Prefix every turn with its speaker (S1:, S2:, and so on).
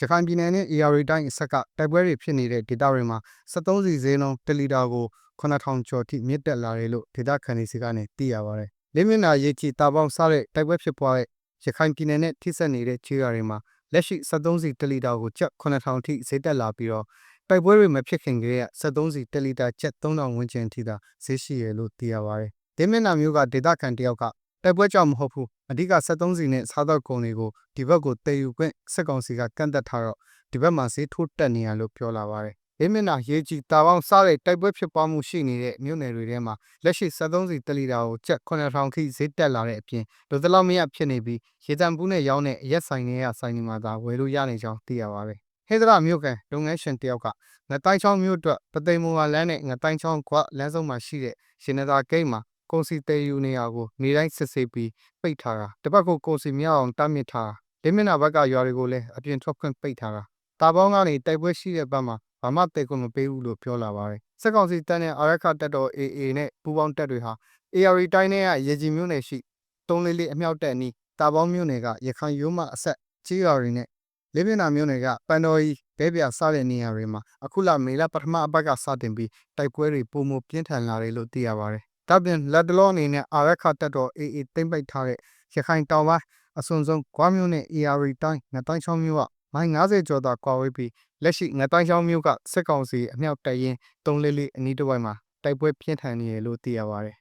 S1: ရခိုင်ပြည်နယ်နဲ့ AR တိုင်းအဆက်က တိုက်ပွဲတွေဖြစ်နေတဲ့ ဒေသတွေမှာ73စီဈေးနှုန်း1လီတာကို9000ကျော်ထိ မြင့်တက်လာတယ်လို့ ဒေသခံတွေစီကနေ သိရပါတယ်။လေးမျက်နှာ ရေးချီတာပေါင်းစားတဲ့ တိုက်ပွဲဖြစ်ပွားတဲ့ ရခိုင်ပြည်နယ်နဲ့ ထိစပ်နေတဲ့ခြေရွာတွေမှာ လက်ရှိ73စီ1လီတာကို ကျပ်9000ထိ ဈေးတက်လာပြီးတော့ တိုက်ပွဲတွေမဖြစ်ခင်ကတည်းက73စီ1လီတာ ကျပ်3000ဝန်းကျင်ထိသာ ဈေးရှိရလို့ သိရပါတယ်။လေးမျက်နှာမျိုးကဒေသခံတယောက်က တိုက်ပွဲကြောင့်မဟုတ်ဘူး အဓိက73စီနဲ့စားတော့ကုန်တွေကိုဒီဘက်ကိုတည်ယူခွင့်စက်ကောင်စီကကန့်သက်ထားတော့ဒီဘက်မှာဈေးထိုးတက်နေရလို့ပြောလာပါတယ်။လေးမျက်နှာရေးကြီးတာပေါင်းစားတဲ့တိုက်ပွဲဖြစ်ပွားမှုရှိနေတဲ့မြို့နယ်တွေထဲမှာလက်ရှိ73စီတလီတာကိုကျပ်9000ထိဈေးတက်လာတဲ့အပြင်လူသလောက်မရဖြစ်နေပြီးရေတံပူးနဲ့ရောင်းတဲ့အရက်ဆိုင်တွေကဆိုင်တွေမှာသာဝယ်လို့ရနေကြောင်းသိရပါတယ်။ဟေဒရာမြို့ကန်လုပ်ငန်းရှင်တယောက်ကငတိုင်းချောင်းမြို့အတွက်ပသိမ်မုံဝါလမ်းနဲ့ငတိုင်းချောင်းကွလမ်းစုံမှာရှိတဲ့ရှင်နသာဂိတ်မှာ ကုန်စီတဲယူနေရကိုနေတိုင်းစစ်ဆေးပြီးပိတ်ထားတာတစ်ပတ်ကိုကုန်စီမရအောင်တားမြစ်ထားတာလေးမျက်နှာဘက်ကရွာတွေကိုလည်းအပြင်ထွက်ခွင့်ပိတ်ထားတာတာပေါင်းကနေတိုက်ပွဲရှိတဲ့ဘက်မှာဘာမှတဲခွင့်မပေးဘူးလို့ပြောလာပါတယ်စက်ကောင်စီတပ်နဲ့အာရခတပ်တော် AA နဲ့ပူးပေါင်းတပ်တွေဟာ AR တိုင်းနဲ့ရေကြီးမြို့နယ်ရှိတုံးလေးလေးအမြောက်တပ်အနီးတာပေါင်းမြို့နယ်ကရခိုင်ရိုးမအဆက်ကြီးရွာတွေနဲ့လေးမျက်နှာမြို့နယ်ကပန်တော်ကြီးဘဲပြစတဲ့နေရာတွေမှာအခုလမေလပထမအပတ်ကစတင်ပြီးတိုက်ပွဲတွေပုံမပြင်းထန်လာတယ်လို့သိရပါတယ်။ ဒါပြင်လက်တလောအနေနဲ့အာရခတပ်တော် AA သိမ့်ပိတ်ထားတဲ့ရခိုင်တောင်ပိုင်းအစွန်ဆုံးဂွားမြို့နဲ့ AR တိုင်းငတိုင်းချောင်းမြို့ကမိုင်90ကျော်သာကွာဝေးပြီးလက်ရှိငတိုင်းချောင်းမြို့ကစစ်ကောင်စီအမြောက်တပ်ရင်း344အနီးတစ်ဝိုက်မှာတိုက်ပွဲပြင်းထန်နေတယ်လို့သိရပါတယ်